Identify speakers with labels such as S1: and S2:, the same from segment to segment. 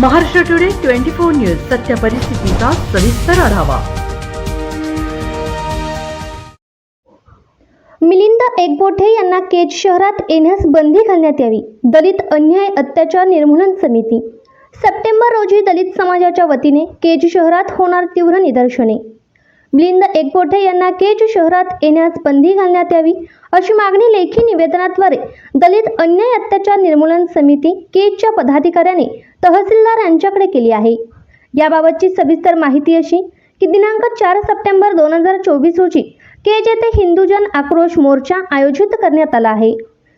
S1: Maharashtra today twenty four news सत्य परिस्थितीचा सविस्तर आढावा.
S2: मिलिंद एकबोठे यांना केज शहरात येण्यास बंदी घालण्यात यावी. दलित अन्याय अत्याचार निर्मूलन समिती. सप्टेंबर रोजी दलित समाजाच्या वतीने केज शहरात होणार तीव्र निदर्शने. मिलिंद एकबोठे यांना केज शहरात येण्यास बंदी घालण्यात यावी अशी मागणी लेखी निवेदनाद्वारे दलित अन्याय अत्याचार निर्मूलन समिती केजच्या पदाधिकाऱ्याने तहसीलदार यांच्याकडे केली आहे. याबाबतची सविस्तर माहिती अशी की दिनांक चार सप्टेंबर दोन हजार चोवीस रोजी केज येथे हिंदुजन आक्रोश मोर्चा आयोजित करण्यात आला आहे.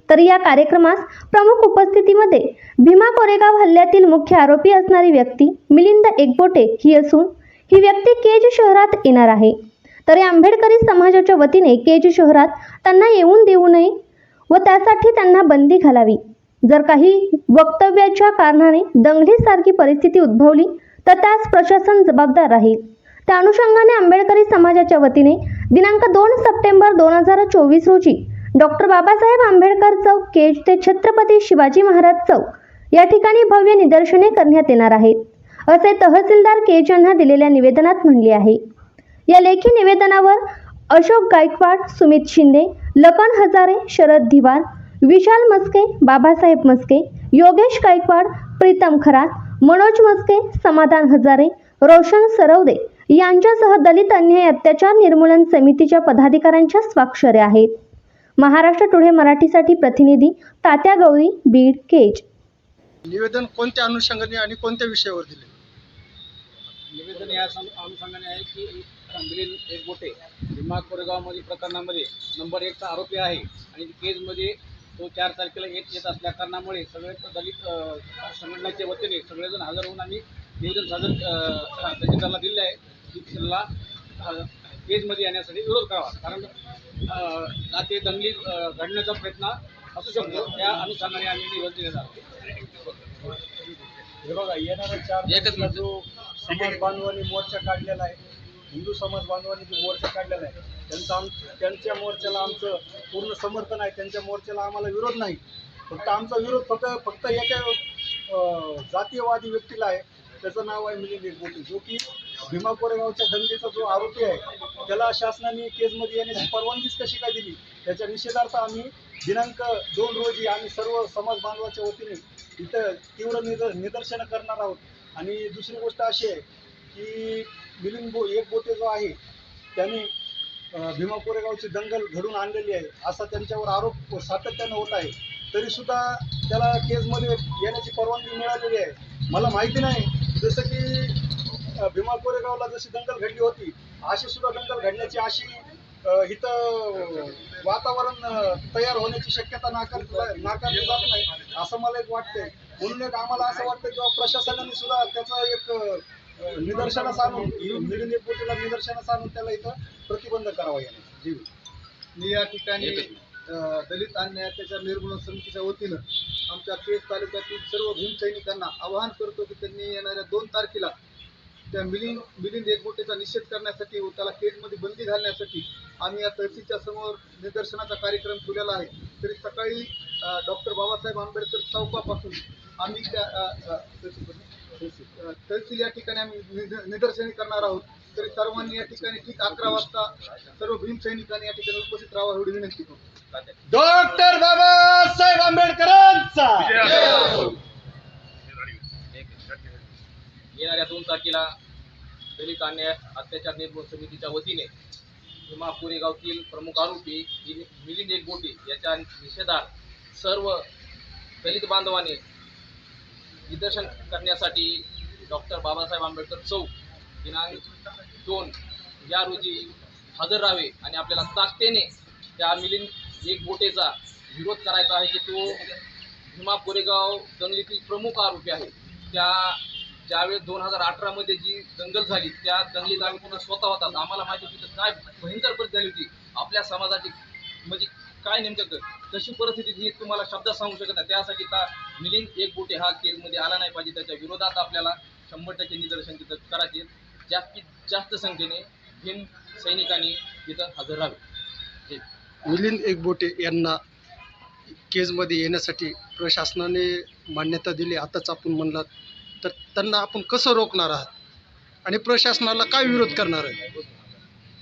S2: तर या कार्यक्रमास प्रमुख उपस्थितीमध्ये भीमा कोरेगाव हल्ल्यातील मुख्य आरोपी असणारी व्यक्ती मिलिंद एकबोटे ही असून ही व्यक्ती केज शहरात येणार आहे. तरी आंबेडकरी समाजाच्या वतीने केज शहरात त्यांना येऊन देऊ नये व त्यासाठी त्यांना बंदी घालावी. जर काही वक्तव्याच्या कारणाने दंगलीसारखी परिस्थिती उद्भवली तर त्यास प्रशासन जबाबदार राहील. त्या अनुषंगाने आंबेडकरी समाजाच्या वतीने दिनांक दोन सप्टेंबर दोन हजार चोवीस रोजी डॉक्टर बाबासाहेब आंबेडकर चौक केज ते छत्रपती शिवाजी महाराज चौक या ठिकाणी भव्य निदर्शने करण्यात येणार आहेत. असे तहसीलदार के. यांना दिलेल्या निवेदनात म्हणले आहे. या लेखी निवेदनावर अशोक गायकवाड सुमित शिंदे लखन हजारे शरद धिवार विशाल मस्के बाबासाहेब मस्के योगेश गायकवाड प्रीतम खरात मनोज मस्के समाधान हजारे रोशन सरवदे यांच्यासह दलित अन्याय अत्याचार निर्मूलन समितीच्या पदाधिकाऱ्यांच्या स्वाक्षऱ्या आहेत. महाराष्ट्र टुडे मराठीसाठी प्रतिनिधी तात्या गवळी बीड केज.
S3: निवेदन कोणत्या अनुषंगाने आणि कोणत्या विषयावर दिले?
S4: या सं- अनुषंगाने आहे की मिलिंद एकबोटे भीमा कोरेगावमधील प्रकरणामध्ये नंबर एकचा आरोपी आहे आणि केजमध्ये तो चार तारखेला येत येत असल्या कारणामुळे सगळे दलित संघटनेच्या वतीने सगळेजण हजर होऊन आम्ही निवेदन सादर तहसीलदारला दिले आहे की त्याला केजमध्ये येण्यासाठी विरोध करावा. कारण जाती दंगली घडण्याचा प्रयत्न असू शकतो. त्या अनुषंगाने आम्ही निवेदन दिलेलं आहे.
S3: हे बघा येणाऱ्या चार. जो समाज बांधवांनी मोर्चा काढलेला आहे. हिंदू समाज बांधवांनी जो मोर्चा काढलेला आहे त्यांचा आम त्यांच्या मोर्चाला आमचं पूर्ण समर्थन आहे. त्यांच्या मोर्चाला आम्हाला विरोध नाही. फक्त आमचा विरोध फक्त फक्त एका जातीयवादी व्यक्तीला आहे. त्याचं नाव आहे मिलिंद एकबोटे जो की भीमा कोरेगावच्या दंगलीचा जो आरोपी आहे त्याला शासनाने केसमध्ये येण्याची परवानगीच कशी काय दिली? त्याच्या निषेधार्थ आम्ही दिनांक दोन रोजी आम्ही सर्व समाज बांधवाच्या वतीने इथं तीव्र निद निदर्शनं करणार आहोत. आणि दुसरी गोष्ट अशी आहे की मिलिंद बो एक बोते जो आहे त्याने भीमा कोरेगावची दंगल घडून आणलेली आहे असा त्यांच्यावर आरोप सातत्यानं होत आहे. तरीसुद्धा त्याला केसमध्ये येण्याची परवानगी मिळालेली आहे. मला माहिती नाही जसं की भीमा कोरेगावला जशी दंगल घडली होती अशी सुद्धा दंगल घडण्याची अशी इथं वातावरण तयार होण्याची शक्यता नाकार नाकारली जात नाही असं मला एक वाटतंय. म्हणून एक आम्हाला असं वाटतं किंवा प्रशासनाने सुद्धा त्याचं एक निदर्शनास आणून मिलिंद एकबोटीला निदर्शनास आणून त्याला इथं प्रतिबंध करावा जी.
S5: मी या ठिकाणी अ, दलित अन्याय अत्याचार निर्मूलन समितीच्या वतीनं आमच्या केस तालुक्यातील सर्व भीमसैनिकांना आवाहन करतो की त्यांनी येणाऱ्या दोन तारखेला त्या मिलिंद मिलिंद एकबोटेचा निषेध करण्यासाठी व त्याला केसमध्ये बंदी घालण्यासाठी आम्ही या तहसीलच्या समोर निदर्शनाचा कार्यक्रम ठेवलेला आहे. तरी सकाळी डॉक्टर बाबासाहेब आंबेडकर चौकापासून आम्ही त्या तहसील- या ठिकाणी आम्ही निद- निदर्शने करणार आहोत. तरी सर्वांनी या ठिकाणी ठीक अकरा वाजता सर्व भीमसैनिकांनी या ठिकाणी उपस्थित राहावं एवढी विनंती करतो
S3: डॉक्टर बाबासाहेब आंबेडकरांचा!
S4: येणाऱ्या दोन तारखेला दलित अन्याय अत्याचार निर्मूलन समितीच्या वतीने भीमा कोरेगावतील प्रमुख आरोपी मिलिंद एकबोटे याच्या निषेधार्थ सर्व दलित बांधवाने निदर्शन करण्यासाठी डॉक्टर बाबासाहेब आंबेडकर चौक दिनांक दोन या रोजी हजर राहावे आणि आपल्याला ताकदीने त्या मिलिंद एकबोटेचा विरोध करायचा आहे की तो भीमा कोरेगाव दंगलीतील प्रमुख आरोपी आहे. त्या ज्यावेळेस दोन हजार अठरामध्ये जी दंगल झाली त्या दंगलीत आम्ही पुन्हा स्वतः होतात आम्हाला माहिती होती तर काय भयंकर परिस्थिती झाली होती. आपल्या समाजाची म्हणजे काय नेमकं कशी परिस्थिती ही तुम्हाला शब्दात सांगू शकत नाही. त्यासाठी ता मिलिंद एक बोटे हा केसमध्ये आला नाही पाहिजे. त्याच्या विरोधात आपल्याला शंभर टक्के निदर्शन तिथं करायचे. जास्तीत जास्त संख्येने भीम सैनिकांनी तिथं हजर राहावे. मिलिंद
S3: मिलिंद एकबोटे यांना केजमध्ये येण्यासाठी प्रशासनाने मान्यता दिली. आताच आपण म्हणलात
S5: तर त्यांना आपण कसं रोखणार आहात? आणि प्रशासनाला काय विरोध करणार आहे?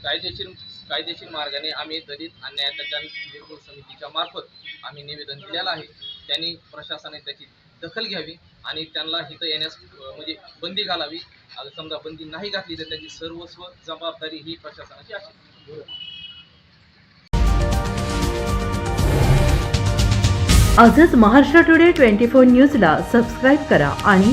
S4: कायदेशीर कायदेशीर मार्गाने आम्ही दलित अन्याय त्याच्या निर्मूल समितीच्या मार्फत आम्ही निवेदन दिलेलं आहे. त्यांनी प्रशासनाने त्याची दखल घ्यावी आणि त्यांना इथं येण्यास म्हणजे बंदी घालावी. आता समजा बंदी नाही घातली तर त्याची सर्वस्व जबाबदारी ही प्रशासनाची असेल
S1: आजच महाराष्ट्र टुडे ट्वेंटी फोर न्यूजला सबस्क्राईब करा आणि